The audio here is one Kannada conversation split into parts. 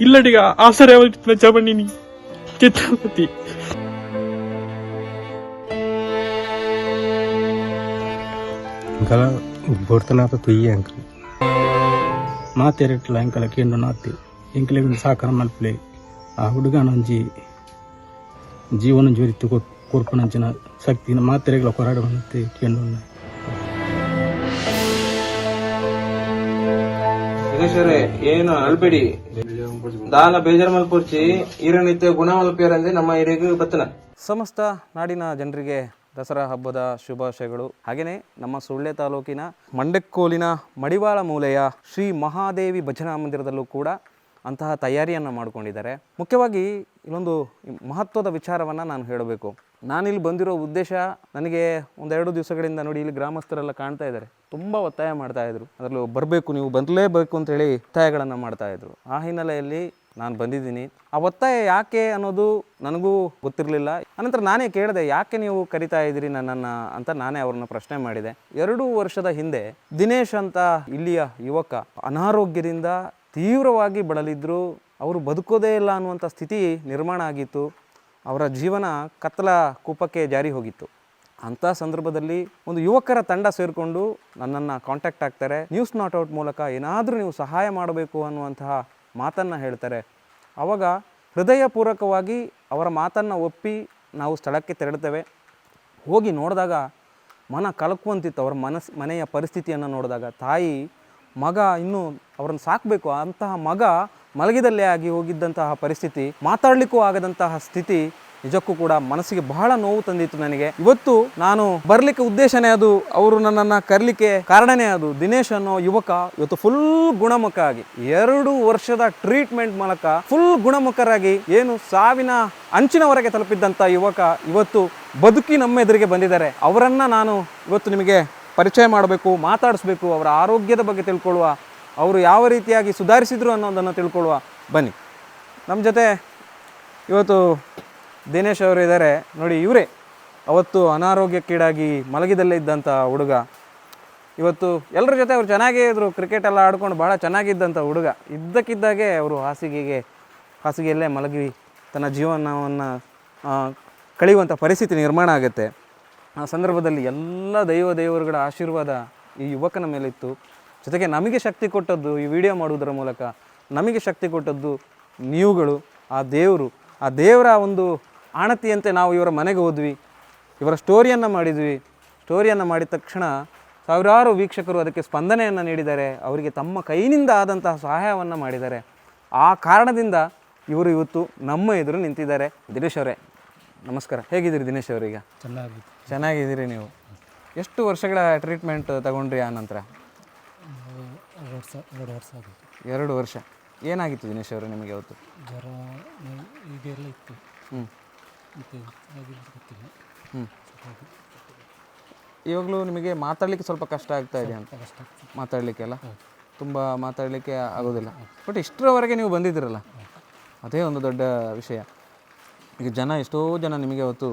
ಇಲ್ಲಡಿಗ ಆಸರೆ ಅವರಿನ ಜಮಣಿನಿ ಚಿತ್ರಪತಿ ಅಂಕಲ ಬೋಡ್ತನಾಪ ತುಯ್ಯ ಅಂಕಲ್ ಮಾತೆರಟ್ಲ ಅಂಕಲ ಕೇಂದ್ರ ನಾತಿ ಎಂಕಲಿಗೆ ಸಾಕಾರ ಮಲ್ಪಲೆ ಆ ಹುಡುಗನೊಂಜಿ ಜೀವನ ಜೋರಿತ್ತು ಕೊರ್ಪನಂಚಿನ ಶಕ್ತಿನ ಮಾತೆರೆಗಳ ಕೊರಾಡವಂತೆ ಕೇಂದ್ರ ಯೋಗೇಶ್ವರೇ ಏನು ಅಳ್ಬೇಡಿ ದಾನ ಬೇಜಾರ್ ಮಲ್ಪುರ್ಚಿ ಈರನಿತ್ಯ ಗುಣ ಮಲ್ಪಿಯರಂದ್ರೆ ನಮ್ಮ ಹಿರಿಯಗೆ ಬತ್ತನ ಸಮಸ್ತ ನಾಡಿನ ಜನರಿಗೆ ದಸರಾ ಹಬ್ಬದ ಶುಭಾಶಯಗಳು. ಹಾಗೆಯೇ ನಮ್ಮ ಸುಳ್ಳೆ ತಾಲೂಕಿನ ಮಂಡಕ್ಕೋಲಿನ ಮಡಿವಾಳ ಮೂಲೆಯ ಶ್ರೀ ಮಹಾದೇವಿ ಭಜನಾ ಮಂದಿರದಲ್ಲೂ ಕೂಡ ಅಂತಹ ತಯಾರಿಯನ್ನು ಮಾಡಿಕೊಂಡಿದ್ದಾರೆ. ಮುಖ್ಯವಾಗಿ ಇಲ್ಲೊಂದು ಮಹತ್ವದ ವಿಚಾರವನ್ನು ನಾನು ಹೇಳಬೇಕು. ನಾನಿಲ್ಲಿ ಬಂದಿರೋ ಉದ್ದೇಶ ನನಗೆ ಒಂದೆರಡು ದಿವಸಗಳಿಂದ ನೋಡಿ ಇಲ್ಲಿ ಗ್ರಾಮಸ್ಥರೆಲ್ಲ ಕಾಣ್ತಾ ಇದ್ದಾರೆ. ತುಂಬ ಒತ್ತಾಯ ಮಾಡ್ತಾ ಇದ್ರು. ಅದರಲ್ಲೂ ಬರಬೇಕು, ನೀವು ಬರಲೇಬೇಕು ಅಂತೇಳಿ ಒತ್ತಾಯಗಳನ್ನು ಮಾಡ್ತಾ ಇದ್ರು. ಆ ಹಿನ್ನೆಲೆಯಲ್ಲಿ ನಾನು ಬಂದಿದ್ದೀನಿ. ಆ ಒತ್ತಾಯ ಯಾಕೆ ಅನ್ನೋದು ನನಗೂ ಗೊತ್ತಿರಲಿಲ್ಲ. ಅನಂತರ ನಾನೇ ಕೇಳಿದೆ, ಯಾಕೆ ನೀವು ಕರಿತಾ ಇದ್ದೀರಿ ನನ್ನನ್ನು ಅಂತ ನಾನೇ ಅವ್ರನ್ನ ಪ್ರಶ್ನೆ ಮಾಡಿದೆ. ಎರಡು ವರ್ಷದ ಹಿಂದೆ ದಿನೇಶ್ ಅಂತ ಇಲ್ಲಿಯ ಯುವಕ ಅನಾರೋಗ್ಯದಿಂದ ತೀವ್ರವಾಗಿ ಬಳಲಿದ್ರು, ಅವರು ಬದುಕೋದೇ ಇಲ್ಲ ಅನ್ನುವಂಥ ಸ್ಥಿತಿ ನಿರ್ಮಾಣ ಆಗಿತ್ತು. ಅವರ ಜೀವನ ಕತ್ತಲ ಕೂಪಕ್ಕೆ ಜಾರಿ ಹೋಗಿತ್ತು. ಅಂಥ ಸಂದರ್ಭದಲ್ಲಿ ಒಂದು ಯುವಕರ ತಂಡ ಸೇರಿಕೊಂಡು ನನ್ನನ್ನು ಕಾಂಟ್ಯಾಕ್ಟ್ ಆಗ್ತಾರೆ. ನ್ಯೂಸ್ ನಾಟ್ ಔಟ್ ಮೂಲಕ ಏನಾದರೂ ನೀವು ಸಹಾಯ ಮಾಡಬೇಕು ಅನ್ನುವಂತಹ ಮಾತನ್ನು ಹೇಳ್ತಾರೆ. ಆವಾಗ ಹೃದಯಪೂರ್ವಕವಾಗಿ ಅವರ ಮಾತನ್ನು ಒಪ್ಪಿ ನಾವು ಸ್ಥಳಕ್ಕೆ ತೆರಳುತ್ತೇವೆ. ಹೋಗಿ ನೋಡಿದಾಗ ಮನ ಕಲಕುವಂತಿತ್ತು ಅವರ ಮನಸ್, ಮನೆಯ ಪರಿಸ್ಥಿತಿಯನ್ನು ನೋಡಿದಾಗ ತಾಯಿ ಮಗ ಇನ್ನೂ ಅವರನ್ನು ಸಾಕಬೇಕು. ಅಂತಹ ಮಗ ಮಲಗಿದಲ್ಲೇ ಆಗಿ ಹೋಗಿದ್ದಂತಹ ಪರಿಸ್ಥಿತಿ, ಮಾತಾಡಲಿಕ್ಕೂ ಆಗದಂತಹ ಸ್ಥಿತಿ ನಿಜಕ್ಕೂ ಕೂಡ ಮನಸ್ಸಿಗೆ ಬಹಳ ನೋವು ತಂದಿತ್ತು ನನಗೆ. ಇವತ್ತು ನಾನು ಬರಲಿಕ್ಕೆ ಉದ್ದೇಶನೇ ಅದು, ಅವರು ನನ್ನನ್ನು ಕರ್ಲಿಕ್ಕೆ ಕಾರಣನೇ ಅದು. ದಿನೇಶ್ ಅನ್ನೋ ಯುವಕ ಇವತ್ತು ಫುಲ್ ಗುಣಮುಖ ಆಗಿ, ಎರಡು ವರ್ಷದ ಟ್ರೀಟ್ಮೆಂಟ್ ಮೂಲಕ ಫುಲ್ ಗುಣಮುಖರಾಗಿ, ಏನು ಸಾವಿನ ಅಂಚಿನವರೆಗೆ ತಲುಪಿದ್ದಂಥ ಯುವಕ ಇವತ್ತು ಬದುಕಿ ನಮ್ಮ ಎದುರಿಗೆ ಬಂದಿದ್ದಾರೆ. ಅವರನ್ನು ನಾನು ಇವತ್ತು ನಿಮಗೆ ಪರಿಚಯ ಮಾಡಬೇಕು, ಮಾತಾಡಿಸ್ಬೇಕು, ಅವರ ಆರೋಗ್ಯದ ಬಗ್ಗೆ ತಿಳ್ಕೊಳ್ಳುವ, ಅವರು ಯಾವ ರೀತಿಯಾಗಿ ಸುಧಾರಿಸಿದರು ಅನ್ನೋದನ್ನು ತಿಳ್ಕೊಳ್ಳುವ. ಬನ್ನಿ. ನಮ್ಮ ಜೊತೆ ಇವತ್ತು ದಿನೇಶ್ ಅವರು ಇದ್ದಾರೆ. ನೋಡಿ, ಇವರೇ ಅವತ್ತು ಅನಾರೋಗ್ಯಕ್ಕೀಡಾಗಿ ಮಲಗಿದಲ್ಲೇ ಇದ್ದಂಥ ಹುಡುಗ. ಇವತ್ತು ಎಲ್ಲರ ಜೊತೆ ಅವರು ಚೆನ್ನಾಗೇ ಇದ್ದರು ಕ್ರಿಕೆಟ್ ಎಲ್ಲ ಆಡ್ಕೊಂಡು ಭಾಳ ಚೆನ್ನಾಗಿದ್ದಂಥ ಹುಡುಗ. ಇದ್ದಕ್ಕಿದ್ದಾಗೆ ಅವರು ಹಾಸಿಗೆಗೆ, ಹಾಸಿಗೆಯಲ್ಲೇ ಮಲಗಿ ತನ್ನ ಜೀವನವನ್ನು ಕಳೆಯುವಂಥ ಪರಿಸ್ಥಿತಿ ನಿರ್ಮಾಣ ಆಗುತ್ತೆ. ಆ ಸಂದರ್ಭದಲ್ಲಿ ಎಲ್ಲ ದೈವ ದೇವರುಗಳ ಆಶೀರ್ವಾದ ಈ ಯುವಕನ ಮೇಲಿತ್ತು. ಜೊತೆಗೆ ನಮಗೆ ಶಕ್ತಿ ಕೊಟ್ಟದ್ದು ಈ ವಿಡಿಯೋ ಮಾಡುವುದರ ಮೂಲಕ ನಮಗೆ ಶಕ್ತಿ ಕೊಟ್ಟದ್ದು ನೀವುಗಳು, ಆ ದೇವರು, ಆ ದೇವರ ಒಂದು ಆಣತಿಯಂತೆ ನಾವು ಇವರ ಮನೆಗೆ ಹೋದ್ವಿ. ಇವರ ಸ್ಟೋರಿಯನ್ನು ಮಾಡಿದ್ವಿ. ಸ್ಟೋರಿಯನ್ನು ಮಾಡಿದ ತಕ್ಷಣ ಸಾವಿರಾರು ವೀಕ್ಷಕರು ಅದಕ್ಕೆ ಸ್ಪಂದನೆಯನ್ನು ನೀಡಿದ್ದಾರೆ ಅವರಿಗೆ ತಮ್ಮ ಕೈನಿಂದ ಆದಂತಹ ಸಹಾಯವನ್ನು ಮಾಡಿದ್ದಾರೆ ಆ ಕಾರಣದಿಂದ ಇವರು ಇವತ್ತು ನಮ್ಮ ಎದುರು ನಿಂತಿದ್ದಾರೆ. ದಿನೇಶ್ ಅವರೇ, ನಮಸ್ಕಾರ. ಹೇಗಿದ್ದೀರಿ ದಿನೇಶ್ ಅವರೀಗ? ಚೆನ್ನಾಗಿ ಚೆನ್ನಾಗಿದ್ದೀರಿ ನೀವು. ಎಷ್ಟು ವರ್ಷಗಳ ಟ್ರೀಟ್ಮೆಂಟ್ ತಗೊಂಡ್ರಿ ಆ ನಂತರ? ಎರಡು ವರ್ಷ. ಎರಡು ವರ್ಷ ಆಗಿತ್ತು ಎರಡು ವರ್ಷ ಏನಾಗಿತ್ತು ದಿನೇಶ್ ಅವರು ನಿಮಗೆ ಅವತ್ತು? ಜ್ವರ ಇತ್ತು. ಹ್ಞೂ ಮತ್ತು ಗೊತ್ತಿಲ್ಲ. ಹ್ಞೂ ಇವಾಗಲೂ ನಿಮಗೆ ಮಾತಾಡಲಿಕ್ಕೆ ಸ್ವಲ್ಪ ಕಷ್ಟ ಆಗ್ತಾ ಇದೆ ಅಂತ. ಮಾತಾಡಲಿಕ್ಕೆ ಅಲ್ಲ ಮಾತಾಡಲಿಕ್ಕೆಲ್ಲ? ತುಂಬ ಮಾತಾಡಲಿಕ್ಕೆ ಆಗೋದಿಲ್ಲ. ಬಟ್ ಇಷ್ಟರವರೆಗೆ ನೀವು ಬಂದಿದ್ದೀರಲ್ಲ? ಅದೇ ಒಂದು ದೊಡ್ಡ ವಿಷಯ. ಈಗ ಜನ ಎಷ್ಟೋ ಜನ ನಿಮಗೆ ಅವತ್ತು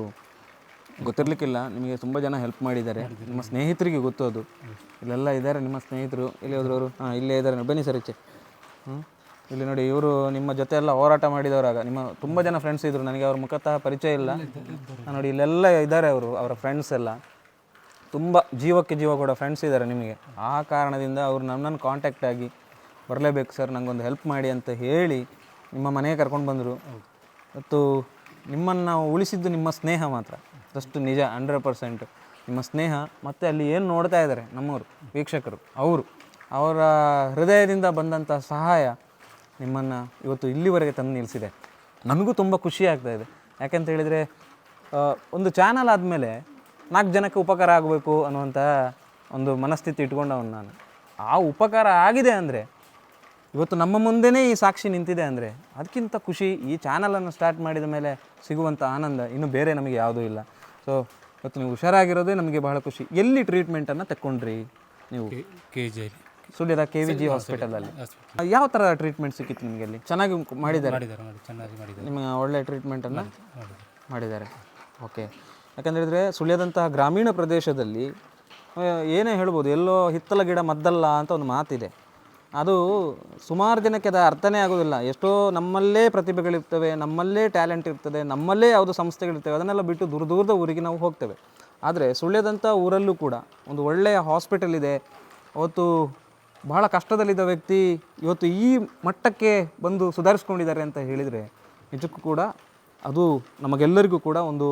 ಗೊತ್ತಿರಲಿಕ್ಕಿಲ್ಲ. ನಿಮಗೆ ತುಂಬ ಜನ ಹೆಲ್ಪ್ ಮಾಡಿದ್ದಾರೆ. ನಿಮ್ಮ ಸ್ನೇಹಿತರಿಗೆ ಗೊತ್ತು ಅದು. ಇಲ್ಲೆಲ್ಲ ಇದ್ದಾರೆ ನಿಮ್ಮ ಸ್ನೇಹಿತರು. ಇಲ್ಲಿ ಅವರು ಹಾಂ ಇಲ್ಲೇ ಇದ್ದಾರೆ. ಬನ್ನಿ ಸರ್ ಈಚೆ. ಹ್ಞೂ ಇಲ್ಲಿ ನೋಡಿ ಇವರು ನಿಮ್ಮ ಜೊತೆ ಎಲ್ಲ ಹೋರಾಟ ಮಾಡಿದವರಾಗ. ನಿಮ್ಮ ತುಂಬ ಜನ ಫ್ರೆಂಡ್ಸ್ ಇದ್ದರು ನನಗೆ ಅವ್ರ ಮುಖತಃ ಪರಿಚಯ ಇಲ್ಲ. ನೋಡಿ ಇಲ್ಲೆಲ್ಲ ಇದ್ದಾರೆ ಅವರು ಅವರ ಫ್ರೆಂಡ್ಸ್ ಎಲ್ಲ. ತುಂಬ ಜೀವಕ್ಕೆ ಜೀವ ಕೂಡ ಫ್ರೆಂಡ್ಸ್ ಇದ್ದಾರೆ ನಿಮಗೆ. ಆ ಕಾರಣದಿಂದ ಅವರು ನನ್ನನ್ನು ಕಾಂಟ್ಯಾಕ್ಟ್ ಆಗಿ ಬರಲೇಬೇಕು ಸರ್. ನನಗೊಂದು ಹೆಲ್ಪ್ ಮಾಡಿ ಅಂತ ಹೇಳಿ ನಿಮ್ಮ ಮನೆಗೆ ಕರ್ಕೊಂಡು ಬಂದರು. ಮತ್ತು ನಿಮ್ಮನ್ನು ಉಳಿಸಿದ್ದು ನಿಮ್ಮ ಸ್ನೇಹ ಮಾತ್ರ. ಅಷ್ಟು ನಿಜ ಹಂಡ್ರೆಡ್ ಪರ್ಸೆಂಟ್ ನಿಮ್ಮ ಸ್ನೇಹ, ಮತ್ತು ಅಲ್ಲಿ ಏನು ನೋಡ್ತಾ ಇದ್ದಾರೆ ನಮ್ಮವರು, ವೀಕ್ಷಕರು, ಅವರು, ಅವರ ಹೃದಯದಿಂದ ಬಂದಂಥ ಸಹಾಯ ನಿಮ್ಮನ್ನು ಇವತ್ತು ಇಲ್ಲಿವರೆಗೆ ತಂದು ನಿಲ್ಲಿಸಿದೆ ನಮಗೂ ತುಂಬ ಖುಷಿ ಆಗ್ತಾ ಇದೆ. ಯಾಕೆಂತ ಹೇಳಿದರೆ ಒಂದು ಚಾನಲ್ ಆದಮೇಲೆ ನಾಲ್ಕು ಜನಕ್ಕೆ ಉಪಕಾರ ಆಗಬೇಕು ಅನ್ನುವಂಥ ಒಂದು ಮನಸ್ಥಿತಿ ಇಟ್ಕೊಂಡವನು ನಾನು. ಆ ಉಪಕಾರ ಆಗಿದೆ ಅಂದರೆ, ಇವತ್ತು ನಮ್ಮ ಮುಂದೆನೇ ಈ ಸಾಕ್ಷಿ ನಿಂತಿದೆ ಅಂದರೆ, ಅದಕ್ಕಿಂತ ಖುಷಿ ಈ ಚಾನಲನ್ನು ಸ್ಟಾರ್ಟ್ ಮಾಡಿದ ಮೇಲೆ ಸಿಗುವಂಥ ಆನಂದ ಇನ್ನು ಬೇರೆ ನಮಗೆ ಯಾವುದೂ ಇಲ್ಲ. ಸೊ ಇವತ್ತು ನೀವು ಹುಷಾರಾಗಿರೋದೇ ನಮಗೆ ಬಹಳ ಖುಷಿ. ಎಲ್ಲಿ ಟ್ರೀಟ್ಮೆಂಟನ್ನು ತಕೊಂಡ್ರಿ ನೀವು? ಕೆ ಸುಳ್ಯದ ಕೆ ವಿ ಜಿ ಹಾಸ್ಪಿಟಲಲ್ಲಿ ಯಾವ ಥರ ಟ್ರೀಟ್ಮೆಂಟ್ ಸಿಕ್ಕಿತ್ತು ನಿಮಗೆ ಅಲ್ಲಿ? ಚೆನ್ನಾಗಿ ಮಾಡಿದ್ದಾರೆ? ನಿಮ್ಮ ಮಾಡಿ ಚೆನ್ನಾಗಿ ಮಾಡಿದ್ದಾರೆ. ನಿಮಗೆ ಒಳ್ಳೆ ಟ್ರೀಟ್ಮೆಂಟನ್ನು ಮಾಡಿದ್ದಾರೆ ಓಕೆ ಯಾಕಂತೇಳಿದರೆ ಸುಳ್ಯದಂತಹ ಗ್ರಾಮೀಣ ಪ್ರದೇಶದಲ್ಲಿ ಏನೇ ಹೇಳ್ಬೋದು ಎಲ್ಲೋ ಹಿತ್ತಲ ಗಿಡ ಮದ್ದಲ್ಲ ಅಂತ ಒಂದು ಮಾತಿದೆ. ಅದು ಸುಮಾರು ದಿನಕ್ಕೆ ಅದು ಅರ್ಥನೇ ಆಗೋದಿಲ್ಲ. ಎಷ್ಟೋ ನಮ್ಮಲ್ಲೇ ಪ್ರತಿಭೆಗಳಿರ್ತವೆ ನಮ್ಮಲ್ಲೇ ಟ್ಯಾಲೆಂಟ್ ಇರ್ತದೆ, ನಮ್ಮಲ್ಲೇ ಯಾವುದು ಸಂಸ್ಥೆಗಳಿರ್ತವೆ ಅದನ್ನೆಲ್ಲ ಬಿಟ್ಟು ದೂರ ದೂರದ ಊರಿಗೆ ನಾವು ಹೋಗ್ತೇವೆ. ಆದರೆ ಸುಳ್ಯದಂಥ ಊರಲ್ಲೂ ಕೂಡ ಒಂದು ಒಳ್ಳೆಯ ಹಾಸ್ಪಿಟಲ್ ಇದೆ. ಅವತ್ತು ಬಹಳ ಕಷ್ಟದಲ್ಲಿದ್ದ ವ್ಯಕ್ತಿ ಇವತ್ತು ಈ ಮಟ್ಟಕ್ಕೆ ಬಂದು ಸುಧಾರಿಸ್ಕೊಂಡಿದ್ದಾರೆ ಅಂತ ಹೇಳಿದರೆ ನಿಜಕ್ಕೂ ಕೂಡ ಅದು ನಮಗೆಲ್ಲರಿಗೂ ಕೂಡ ಒಂದು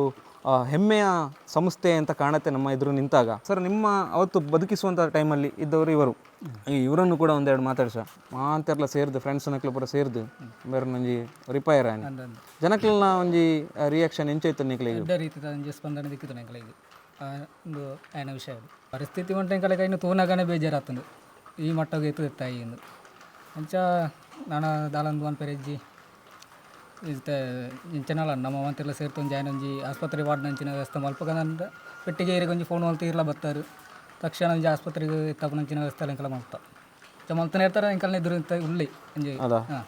ಹೆಮ್ಮೆಯ ಸಂಸ್ಥೆ ಅಂತ ಕಾಣುತ್ತೆ ನಮ್ಮ ಎದುರು ನಿಂತಾಗ. ಸರ್ ನಿಮ್ಮ ಅವತ್ತು ಬದುಕಿಸುವಂಥ ಟೈಮಲ್ಲಿ ಇದ್ದವರು ಇವರು. ಇವರನ್ನು ಕೂಡ ಒಂದೆರಡು ಮಾತಾಡ್ಸ. ಮಾತೆಲ್ಲ ಸೇರಿದು ಫ್ರೆಂಡ್ಸ್ ನಕ್ಲು ಪೂರ ಸೇರಿದು. ಬೇರೆ ಒಂಜಿ ರಿಪೈರ್ ಆಯ್ನ ಜನಕ್ಲೆಲ್ಲ ಒಂಜಿ ರಿಯಾಕ್ಷನ್ ಎಂಚೈತು ನಿಕ್ಲಿಗೆ ದೊಡ್ಡ ರೀತಿಯ ಒಂಜಿ ಸ್ಪಂದನೆ ದಿಕ್ಕಿತು ನಿಕ್ಲಿಗೆ ಒಂದು ಆಯ್ನ ವಿಷಯ ಪರಿಸ್ಥಿತಿ ಉಂಟು ಎಂಕಲಿಗೆ ಇನ್ನು ತೂನಾಗನೇ ಬೇಜಾರಾತಂದು ಈ ಮಟ್ಟಗೆ ಎತ್ತು ತಾಯಿ ಎಂದು ಅಂಚ ನಾನು ದಾಲಂದು ಒಂದು ಪೆರೆಜ್ಜಿ ಇತ್ತ ಇಂಚನಲ್ಲ ನಮ್ಮ ಮಂತ್ರಿಲ್ಲ ಸೇರ್ತು ಜಾಯಿನ್ ಜಾಯ್ನ್ ಒಂಜಿ ಆಸ್ಪತ್ರೆ ವಾರ್ಡ್ ನಂಚಿನ ವ್ಯವಸ್ಥೆ ಮಲ್ಪಕಂದ ಪೆಟ್ಟಿಗೆ ಏರಿ ಒಂಜಿ ಫೋನ್ ಮಲ್ತು ಇರ್ಲ ಬತ್ತಾರೆ. ತಕ್ಷಣ ಒಂಜಿ ಆಸ್ಪತ್ರೆಗೆ ಎತ್ತಪ್ಪ ನಂಚಿನ ವ್ಯವಸ್ಥೆ ಎಂಕಲ ಮಲ್ತ ಮಲ್ತಾನೆ ಇರ್ತಾರೆ ಎಂಕಲ್ನ ಎದುರು ಉಳ್ಳಿ ಒಂಜಿ ಅದಾ. ಹಾಂ.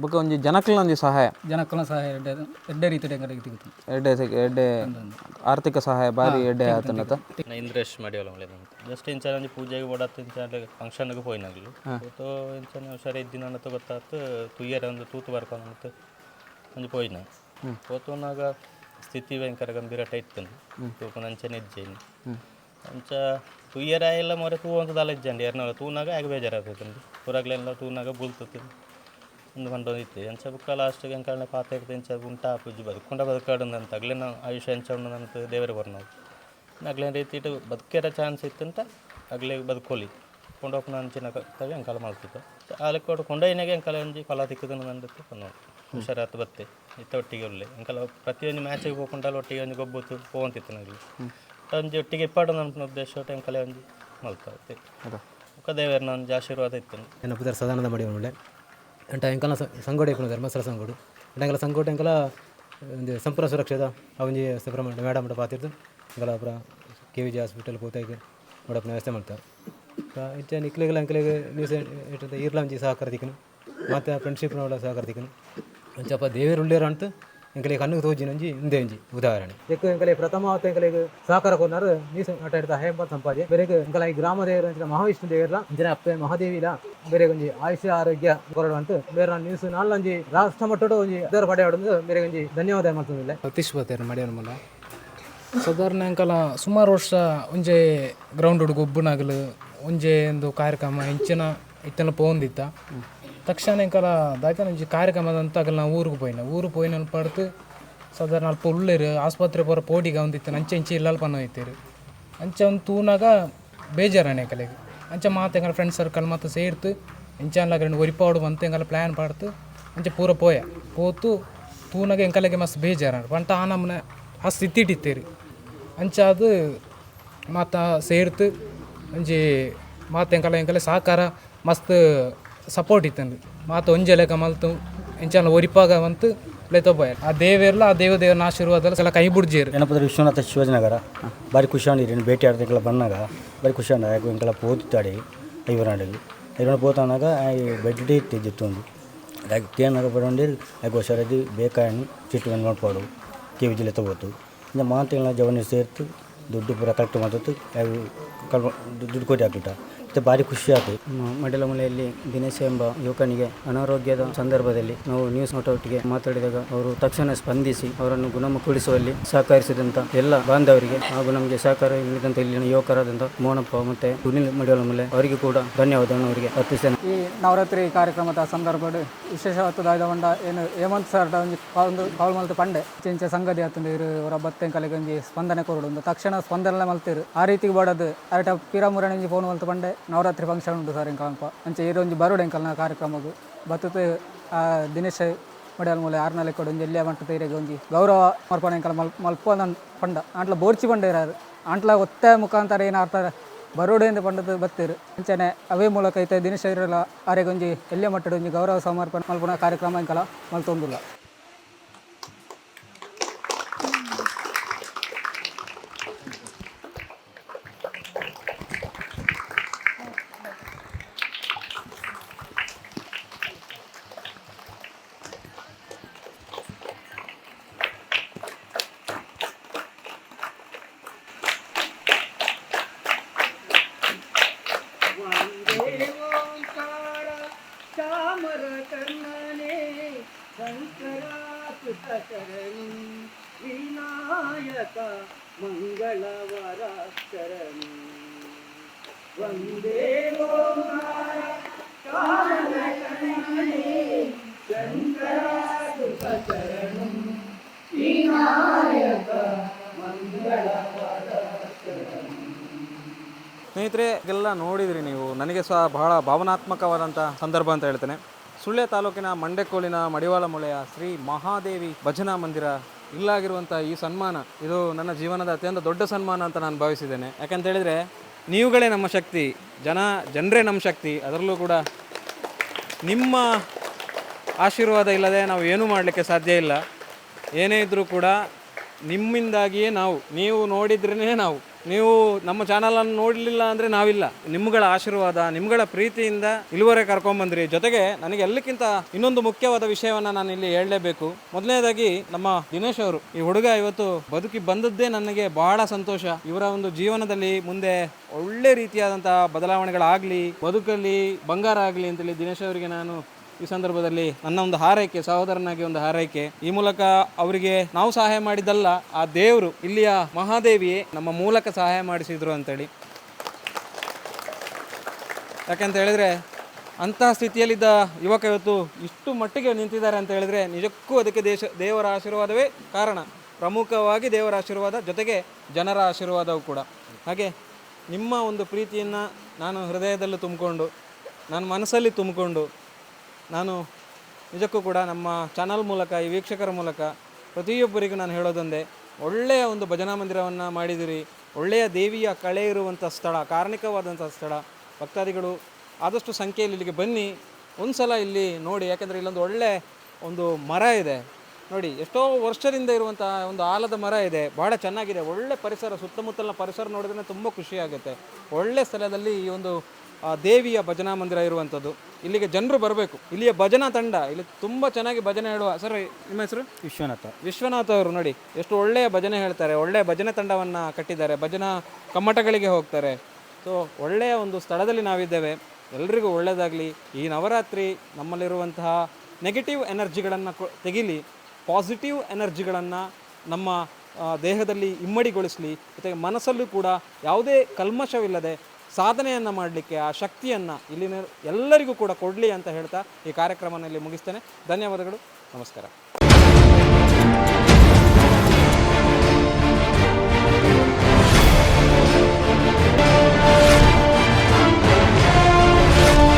ಬೊಕ್ಕ ಒಂಜಿ ಜನಕ್ಲೆಲ್ಲ ಒಂಜಿ ಸಹಾಯ. ಜನಕ್ಕೂ ಸಹಾಯ ಎಡ್ಡೆ ಎಡ್ಡೆ ರೀತಿ ಎಂಕಲಿಗೆ ತೆಗಿತು ಎಡ್ಡೆ ಎಡ್ಡೆ ಆರ್ಥಿಕ ಸಹಾಯ ಬಾರಿ ಎಡ್ಡೆ ಆತನತ ಇಂದ್ರೇಶ್ ಮಾಡಿವಲ್ಲ ಜಸ್ಟ್ ಇಂಚಾನ ಒಂಜಿ ಪೂಜೆಗೆ ಓಡಾತು ಇಂಚಾನ ಫಂಕ್ಷನ್ಗೆ ಪೋಯ್ನಾಗ್ಲು ತೂತು ಇಂಚಾನ ಹುಷಾರ ಇದ್ದಿನ ಗೊತ್ತಾತು ತುಯ್ಯರ ಒಂದು ತೂತು ಬರ್ಕೊಂಡು ಅಂತ ಒಂಜಿ ಪೋಯ್ನ ಪೋತುನಾಗ ಸ್ಥಿತಿ ಭಯಂಕರ ಗಂಭೀರ ತಂದು ತೂಪನ ಅಂಚನೆ ಇಜ್ಜೇನಿ ಅಂಚ ತುಯ್ಯರ ಎಲ್ಲ ಮೊರೆ ತೂ ಅಂತ ದಾಲ ಇಜ್ಜಂಡಿ. ಎರನಾಗ ತೂನಾಗ ಆಗ ಬೇಜಾರಾಗ್ತೈತಂದು ಹೊರಗ್ಲೆಲ್ಲ ತೂನಾಗ ಬುಲ್ತತಿ. ಒಂದು ಬಂದೊಂದಿತ್ತು ಎಂಚ ಬುಕ್ಕ ಲಾಸ್ಟಿಗೆ ಎಂಕಲ್ನೆ ಪಾತ ಇರ್ತದೆ ಎಂಚ ಉಂಟಾ ಪೂಜಿ ಬದುಕೊಂಡ ಬದುಕಾಡಂದಂತ ಅಗ್ಲೇ ನಾವು ಆಯುಷ್ಯ ಎಂಚ ಉಂಡದಂತ ದೇವರೇ ಬರ್ನವು. ಅಗ್ಲೇ ರೀತಿ ಇಟ್ಟು ಬದುಕಿರೋ ಚಾನ್ಸ್ ಇತ್ತಂತ ಅಗ್ಲೇ ಬದುಕೋಲಿ. ಕೊಂಡೋಪನ ಅಂಚಿನ ತಗ ಎಂಕಾಲ ಮಾಡ್ತಿತ್ತು. ಆಲಕ್ಕೆ ಕೊಡು ಎಂಕಾಲ ಒಂಜಿ ಫಲ ಹುಷಾರಾತು ಬತ್ತೆ. ಇತ್ತ ಒಟ್ಟಿಗೆ ಒಳ್ಳೆ ಎಂಕಾಲ ಪ್ರತಿಯೊಂದು ಮ್ಯಾಚಿಗೆ ಹೋಗ್ಕೊಂಡಲ್ಲ ಒಟ್ಟಿಗೆ ಒಂದು ಗೊಬ್ಬತ್ತು ಹೋಗಂತಿತ್ತು ನನಗೆ ಒಂಜಿ ಒಟ್ಟಿಗೆ ಇಪ್ಪಾಡು ನನ್ನ ಉದ್ದೇಶ ಒಟ್ಟು ಅಂಕಲೆ ಒಂಜಿ ಮಲ್ತಾವತ್ತೆ. ಮುಖ ನಾನು ಒಂದು ಆಶೀರ್ವಾದ ಇತ್ತು ನನ್ನ ಪುದರ್ ಸದಾನಂದ ಮಾಡಿ ಒಳ್ಳೆ. ಅಂಟ ಎಂಕಲ ಸಂಗೋಡೆ ಇಪ್ಪು ಧರ್ಮಸ್ಥಳ ಸಂಗೋಡು. ಅಂಟ ಅಂಕಲ ಸಂಗೋಟೆ ಎಂಕಲ ಒಂದು ಸಂಪೂರ್ಣ ಸುರಕ್ಷಿತ ಅವಂಜಿ ಸುಬ್ರಹ್ಮಣ್ಯ ಮೇಡಮ್ ಪಾತಿರ್ದು. ಅಂಕಲ ಪುರ ಕೆ ವಿ ಜಿ ಹಾಸ್ಪಿಟಲ್ ಪೋತಾಯಿಗೆ ನೋಡಪ್ಪ ವ್ಯವಸ್ಥೆ ಮಾಡ್ತಾರೆ. ಹೆಚ್ಚು ನಿಕ್ಲಿಗೆಲ್ಲ ಅಂಕಲಿಗೆ ನ್ಯೂಸ್ ಇರ್ಲಾಂಜಿ ಸಹಕಾರ ದಿಕ್ಕನು ಮತ್ತು ಫ್ರೆಂಡ್ಶಿಪ್ ನೋಡ ಸಹಕಾರ ದಿಕ್ಕನು ಅಂಚಪ್ಪ ದೇವರು ಅಂತ ಕಣ್ಣು ತೋಜಿನೊಂಜಿ ಒಂಜಿ ಉದಾಹರಣೆ. ಇದಕ್ಕೆ ಎಂಕಲೆ ಪ್ರಥಮ ಅವತ್ತು ಎಂಕಲಿಗೆ ಸಹಕಾರ ಕೊನ್ನಾರು ನೀಸು ಆಟ ಹಿಡ್ದ ಹೇಮ ಸಂಪಾದಿ ಬೇರೆ ಎಂಕಲ ಈ ಗ್ರಾಮ ದೇವರು ಅಂತ ಮಹಾವಿಷ್ಣು ದೇವರ ಇಂಚಿನ ಅಪ್ಪೆ ಮಹಾದೇವಿಲ ಬೇರೆ ಒಂಜಿ ಆಯುಷ್ಯ ಆರೋಗ್ಯ ಕೊರಡು ಅಂತ ಬೇರೆ ನಾನು ನ್ಯೂಸ್ ನಾಲ್ಕು ಒಂಜಿ ರಾಷ್ಟ್ರ ಮಟ್ಟದ ಒಂಜಿ ಅದರ ಪಡೆ ಆಡೋದು ಬೇರೆ ಒಂಜಿ ಧನ್ಯವಾದ ಮಾಡ್ತಿಲ್ಲ ಸತೀಶ್ ಬತ್ತೇರು ಮಾಡ್ಯಾರ ಮಲ್ಲ ಸಾಧಾರಣ ಅಂಕಲ ಸುಮಾರು ವರ್ಷ ಒಂಜೆ ಗ್ರೌಂಡ್ ಗೊಬ್ಬನಾಗಲು ಒಂಜೆ ಒಂದು ಕಾರ್ಯಕ್ರಮ ಹೆಂಚಿನ ಇತ್ತನ ಪೋಂದಿತ್ತ. ತಕ್ಷಣ దాకా నుంచి ಒಂಜಿ ಕಾರ್ಯಕ್ರಮದಂತ ಆಗಲ್ಲ ನಾವು ಊರಿಗೆ ಪೋಯಿನ ಊರು ಪೋಯಿನ ಪಡ್ತು ಸಾಧಾರಣ ಅಲ್ಪ ಉಳ್ಳೇರು, ಆಸ್ಪತ್ರೆ ಪೂರ ಪೋಡಿಗೆ ಒಂದಿತ್ತು ಅಂಚೆ ಇಲ್ಲಲ್ ಇಲ್ಲ ಪನ್ನ ಹೋಯ್ತೀರು ಅಂಚೆ ಒಂದು ತೂನಾಗ ಬೇಜಾರಾಣೆ ಕಲೆಗೆ ಅಂಚೆ ಮಾತು ಎಂಗಲ ಫ್ರೆಂಡ್ ಸರ್ಕಲ್ ಮತ್ತು ಸೇರ್ತು ಇಂಚಲ್ಲ రెండు ಒರಿಪಾಡು ಬಂತು ಎಂಗಲ ಪ್ಲ್ಯಾನ್ ಪಾಡ್ತು ಅಂಚೆ ಪೂರ ಪೋಯ. ಪೋತು, ತೂನಾಗ ಎಂಕಲೆಗೆ ಮಸ್ತ್ ಬೇಜಾರ ಪಂಟ ಆ ನಮ್ಮನೆ ಆ ಸ್ಥಿತಿ మాత ಅಂಚ మంచి ಮಾತ ಸೇರ್ತು ಒಂಜಿ ಮಾತು ಎಂಕಲ ಸಪೋರ್ಟ್ ಇತ್ತು ಮಾತು ಒಂಜೆ ಲೆಕ್ಕ ಮಲ್ತು ಎಂಚಲ್ಲ ಒರಿಪಾಗ ಬಂತು ಲೆತೊಬ್ಬ ಆ ದೇವೇರ್ಲ, ಆ ದೇವ ದೇವನ ಆಶೀರ್ವಾದ ಸಲ ಕೈ ಬಿಡ್ಜೇರು. ಏನಪ್ಪ ವಿಶ್ವನಾಥ ಶಿವಾಜಿನಗರ, ಭಾರಿ ಖುಷಿ ಆಂಡಿರಿ ಭೇಟಿ ಆಡ್ದಕ್ಕೆಲ್ಲ ಬಂದಾಗ ಭಾರಿ ಖುಷಿ ಆಂಡ ಯಾಕೆ ಇಂಕೆಲ್ಲ ಪೋತಾಡಿ, ಐವನಾಡಿಗೆ. ಐವರ ಪೋತಾನಾಗ ಬೆಡ್ಡಿ ಒಂದು. ಯಾಕೆ ತೇನಾಗ ಬರೋಂಡಿ ಯಾಕೆ ಹುಷಾರದಿ ಬೇಕಾಯನ್ನು ಟ್ರೀಟ್ಮೆಂಟ್ ಮಾಡ್ಪಾಡು ಕೆ ವಿ ಜಿಲ್ಲೆ ತಗೋತು ಇಂದ ಮಾತಿನ ಜವನಿ ಸೇರ್ತು, ದುಡ್ಡು ಪೂರ ಕಲೆಕ್ಟ್ ಮಾಡ್ತು ದುಡ್ಡು ಕೊಟ್ಟು ಹಾಕ್ಬಿಟ್ಟ. ಮತ್ತು ಭಾರಿ ಖುಷಿ ಆಯ್ತು ಮಡಿಲಮಲೆಯಲ್ಲಿ ದಿನೇಶ್ ಎಂಬ ಯುವಕನಿಗೆ ಅನಾರೋಗ್ಯದ ಸಂದರ್ಭದಲ್ಲಿ ನಾವು ನ್ಯೂಸ್ ನೋಟೌಟ್ಗೆ ಮಾತಾಡಿದಾಗ ಅವರು ತಕ್ಷಣ ಸ್ಪಂದಿಸಿ ಅವರನ್ನು ಗುಣಮುಖಗೊಳಿಸುವಲ್ಲಿ ಸಹಕರಿಸಿದಂತ ಎಲ್ಲ ಬಾಂಧವರಿಗೆ ಹಾಗೂ ನಮಗೆ ಸಹಕಾರ ನೀಡಿದಂತ ಇಲ್ಲಿನ ಯುವಕರಾದಂಥ ಮೋನಪ್ಪ ಮತ್ತೆ ಸುನಿಲ್ ಮಡಿಲಮಲೆ ಅವರಿಗೆ ಕೂಡ ಧನ್ಯವಾದವನ್ನು ಅವರಿಗೆ ಅರ್ಪಿಸ್ತೇನೆ. ಈ ನವರಾತ್ರಿ ಕಾರ್ಯಕ್ರಮದ ಸಂದರ್ಭಡ್ ವಿಶೇಷವಾದ ದಾಯ್ದ ಏನು ಹೇಮಂತ್ ಸರ್ ಒಂಜಿ ಒಂದು ಕಾಲ್ ಮಲ್ತು ಪಂಡೆ ಚಿಂಚ ಸಂಗತಿ ಆತಂದು ಇರು ಅವರ ಬತ್ತೆ ಕಲೆಗಂಜಿ ಒಂಜಿ ಸ್ಪಂದನೆ ಕೊರಡು ತಕ್ಷಣ ಸ್ಪಂದನೆ ಮಲ್ತಿರು ಆ ರೀತಿಗೆ ಬಡದು ಅರಟ ಪಿರಾಮುರಣಿ ಒಂಜಿ ಫೋನ್ ಮಲ್ತು ಪಂಡೆ. ನವರಾತ್ರಿ ಫಂಕ್ಷನ್ ಉಂಟು ಸರ್ ಎಂಕಲ್ಪ ಅಂಚೆ ಇರೊಂಜಿ ಬರೋಡು ಎಂಕಲ್ನ ಕಾರ್ಯಕ್ರಮಗು ಆ, ದಿನೇಶ್ ಮಡಿಯಲ್ ಮೂಲೆ ಆರ್ನಲೆ ಕೊಡು ಒಂಜಿ ಎಲ್ಲಿಯ ಮಂಟ ತೈರೆಗೆ ಒಂಜಿ ಗೌರವ ಮರ್ಪಣೆ ಎಂಕಲ್ ಮಲ್ ಮಲ್ಪ ನನ್ನ ಪಂಡ. ಆಂಟ್ಲ ಬೋರ್ಚಿ ಪಂಡ ಇರಾರು. ಆಂಟ್ಲ ಒತ್ತೆ ಮುಖಾಂತರ ಏನು ಅರ್ಥ ಬರೋಡು ಎಂದು ಪಂಡದ ಬತ್ತಿರು. ಅಂಚನೆ ಅವೇ ಮೂಲಕ ಐತೆ ದಿನೇಶ್ ಇರಲ್ಲ ಆರೆಗೊಂಜಿ ಎಲ್ಲಿಯ ಮಟ್ಟದ ಒಂಜಿ ಗೌರವ ಸಮರ್ಪಣೆ ಮಲ್ಪನ ಕಾರ್ಯಕ್ರಮ ಎಂಕಲ ಮಲ್ತೊಂದುಲ್ಲ. ಸ್ನೇಹಿತರೆ ಎಲ್ಲ ನೋಡಿದ್ರಿ ನೀವು. ನನಗೆ ಸಹ ಬಹಳ ಭಾವನಾತ್ಮಕವಾದಂಥ ಸಂದರ್ಭ ಅಂತ ಹೇಳ್ತೇನೆ. ಸುಳ್ಯ ತಾಲೂಕಿನ ಮಂಡೆಕೋಲಿನ ಮಡಿವಾಳ ಮೊಳೆಯ ಶ್ರೀ ಮಹಾದೇವಿ ಭಜನಾ ಮಂದಿರ ಇಲ್ಲಾಗಿರುವಂಥ ಈ ಸನ್ಮಾನ, ಇದು ನನ್ನ ಜೀವನದ ಅತ್ಯಂತ ದೊಡ್ಡ ಸನ್ಮಾನ ಅಂತ ನಾನು ಭಾವಿಸಿದ್ದೇನೆ. ಯಾಕಂತ ಹೇಳಿದರೆ ನೀವುಗಳೇ ನಮ್ಮ ಶಕ್ತಿ, ಜನ, ಜನರೇ ನಮ್ಮ ಶಕ್ತಿ, ಅದರಲ್ಲೂ ಕೂಡ ನಿಮ್ಮ ಆಶೀರ್ವಾದ ಇಲ್ಲದೆ ನಾವು ಏನೂ ಮಾಡಲಿಕ್ಕೆ ಸಾಧ್ಯ ಇಲ್ಲ. ಏನೇ ಇದ್ದರೂ ಕೂಡ ನಿಮ್ಮಿಂದಾಗಿಯೇ ನಾವು, ನೀವು ನೋಡಿದ್ರೇ ನಾವು. ನೀವು ನಮ್ಮ ಚಾನಲನ್ನು ನೋಡಲಿಲ್ಲ ಅಂದರೆ ನಾವಿಲ್ಲ. ನಿಮ್ಗಳ ಆಶೀರ್ವಾದ ನಿಮ್ಗಳ ಪ್ರೀತಿಯಿಂದ ಇಳುವರೆ ಕರ್ಕೊಂಬಂದ್ರಿ ಜೊತೆಗೆ ನನಗೆ ಎಲ್ಲಕ್ಕಿಂತ ಇನ್ನೊಂದು ಮುಖ್ಯವಾದ ವಿಷಯವನ್ನು ನಾನು ಇಲ್ಲಿ ಹೇಳಲೇಬೇಕು. ಮೊದಲನೇದಾಗಿ ನಮ್ಮ ದಿನೇಶ್ ಅವರು, ಈ ಹುಡುಗ ಇವತ್ತು ಬದುಕಿ ಬಂದದ್ದೇ ನನಗೆ ಬಹಳ ಸಂತೋಷ. ಇವರ ಒಂದು ಜೀವನದಲ್ಲಿ ಮುಂದೆ ಒಳ್ಳೆ ರೀತಿಯಾದಂತಹ ಬದಲಾವಣೆಗಳಾಗಲಿ, ಬದುಕಲ್ಲಿ ಬಂಗಾರ ಆಗಲಿ ಅಂತೇಳಿ ದಿನೇಶ್ ಅವರಿಗೆ ನಾನು ಈ ಸಂದರ್ಭದಲ್ಲಿ ನನ್ನ ಒಂದು ಹಾರೈಕೆ, ಸಹೋದರನಾಗಿ ಒಂದು ಹಾರೈಕೆ. ಈ ಮೂಲಕ ಅವರಿಗೆ ನಾವು ಸಹಾಯ ಮಾಡಿದ್ದಲ್ಲ, ಆ ದೇವರು, ಇಲ್ಲಿಯ ಮಹಾದೇವಿಯೇ ನಮ್ಮ ಮೂಲಕ ಸಹಾಯ ಮಾಡಿಸಿದ್ರು ಅಂತೇಳಿ. ಯಾಕಂತ ಹೇಳಿದ್ರೆ ಅಂತಹ ಸ್ಥಿತಿಯಲ್ಲಿದ್ದ ಯುವಕ ಇವತ್ತು ಇಷ್ಟು ಮಟ್ಟಿಗೆ ನಿಂತಿದ್ದಾರೆ ಅಂತ ಹೇಳಿದ್ರೆ, ನಿಜಕ್ಕೂ ಅದಕ್ಕೆ ದೇಶ, ದೇವರ ಆಶೀರ್ವಾದವೇ ಕಾರಣ. ಪ್ರಮುಖವಾಗಿ ದೇವರ ಆಶೀರ್ವಾದ, ಜೊತೆಗೆ ಜನರ ಆಶೀರ್ವಾದವು ಕೂಡ. ಹಾಗೆ ನಿಮ್ಮ ಒಂದು ಪ್ರೀತಿಯನ್ನು ನಾನು ಹೃದಯದಲ್ಲಿ ತುಂಬಿಕೊಂಡು, ನನ್ನ ಮನಸ್ಸಲ್ಲಿ ತುಂಬಿಕೊಂಡು ನಾನು ನಿಜಕ್ಕೂ ಕೂಡ ನಮ್ಮ ಚಾನಲ್ ಮೂಲಕ, ಈ ವೀಕ್ಷಕರ ಮೂಲಕ ಪ್ರತಿಯೊಬ್ಬರಿಗೂ ನಾನು ಹೇಳೋದೊಂದೇ, ಒಳ್ಳೆಯ ಒಂದು ಭಜನಾ ಮಂದಿರವನ್ನು ಮಾಡಿದಿರಿ. ಒಳ್ಳೆಯ ದೇವಿಯ ಕಳೆ ಇರುವಂಥ ಸ್ಥಳ, ಕಾರ್ಣಿಕವಾದಂಥ ಸ್ಥಳ, ಭಕ್ತಾದಿಗಳು ಆದಷ್ಟು ಸಂಖ್ಯೆಯಲ್ಲಿ ಇಲ್ಲಿಗೆ ಬನ್ನಿ. ಒಂದು ಸಲ ಇಲ್ಲಿ ನೋಡಿ, ಯಾಕೆಂದರೆ ಇಲ್ಲೊಂದು ಒಳ್ಳೆ ಒಂದು ಮರ ಇದೆ. ನೋಡಿ, ಎಷ್ಟೋ ವರ್ಷದಿಂದ ಇರುವಂಥ ಒಂದು ಆಲದ ಮರ ಇದೆ. ಭಾಳ ಚೆನ್ನಾಗಿದೆ. ಒಳ್ಳೆ ಪರಿಸರ, ಸುತ್ತಮುತ್ತಲಿನ ಪರಿಸರ ನೋಡಿದ್ರೆ ತುಂಬ ಖುಷಿಯಾಗುತ್ತೆ ಒಳ್ಳೆ ಸ್ಥಳದಲ್ಲಿ ಈ ಒಂದು ದೇವಿಯ ಭಜನಾ ಮಂದಿರ ಇರುವಂಥದ್ದು. ಇಲ್ಲಿಗೆ ಜನರು ಬರಬೇಕು. ಇಲ್ಲಿಯ ಭಜನಾ ತಂಡ. ಇಲ್ಲಿ ತುಂಬ ಚೆನ್ನಾಗಿ ಭಜನೆ ಹೇಳುವ ಸರ್ ನಿಮ್ಮ ಹೆಸರು? ವಿಶ್ವನಾಥ. ವಿಶ್ವನಾಥ ಅವರು ನೋಡಿ. ಎಷ್ಟು ಒಳ್ಳೆಯ ಭಜನೆ ಹೇಳ್ತಾರೆ. ಒಳ್ಳೆಯ ಭಜನೆ ತಂಡವನ್ನು ಕಟ್ಟಿದ್ದಾರೆ. ಭಜನಾ ಕಮ್ಮಟಗಳಿಗೆ ಹೋಗ್ತಾರೆ. ಸೊ ಒಳ್ಳೆಯ ಒಂದು ಸ್ಥಳದಲ್ಲಿ ನಾವಿದ್ದೇವೆ. ಎಲ್ರಿಗೂ ಒಳ್ಳೆಯದಾಗಲಿ ಈ ನವರಾತ್ರಿ ನಮ್ಮಲ್ಲಿರುವಂತಹ ನೆಗೆಟಿವ್ ಎನರ್ಜಿಗಳನ್ನು ತೆಗೀಲಿ. ಪಾಸಿಟಿವ್ ಎನರ್ಜಿಗಳನ್ನು ನಮ್ಮ ದೇಹದಲ್ಲಿ ಇಮ್ಮಡಿಗೊಳಿಸಲಿ. ಜೊತೆಗೆ ಮನಸ್ಸಲ್ಲೂ ಕೂಡ ಯಾವುದೇ ಕಲ್ಮಶವಿಲ್ಲದೆ ಸಾಧನೆಯನ್ನು ಮಾಡಲಿಕ್ಕೆ, ಆ ಶಕ್ತಿಯನ್ನು ಇಲ್ಲಿನ ಎಲ್ಲರಿಗೂ ಕೂಡ ಕೊಡಲಿ ಅಂತ ಹೇಳ್ತಾ ಈ ಕಾರ್ಯಕ್ರಮದಲ್ಲಿ ಮುಗಿಸ್ತೇನೆ. ಧನ್ಯವಾದಗಳು. ನಮಸ್ಕಾರ.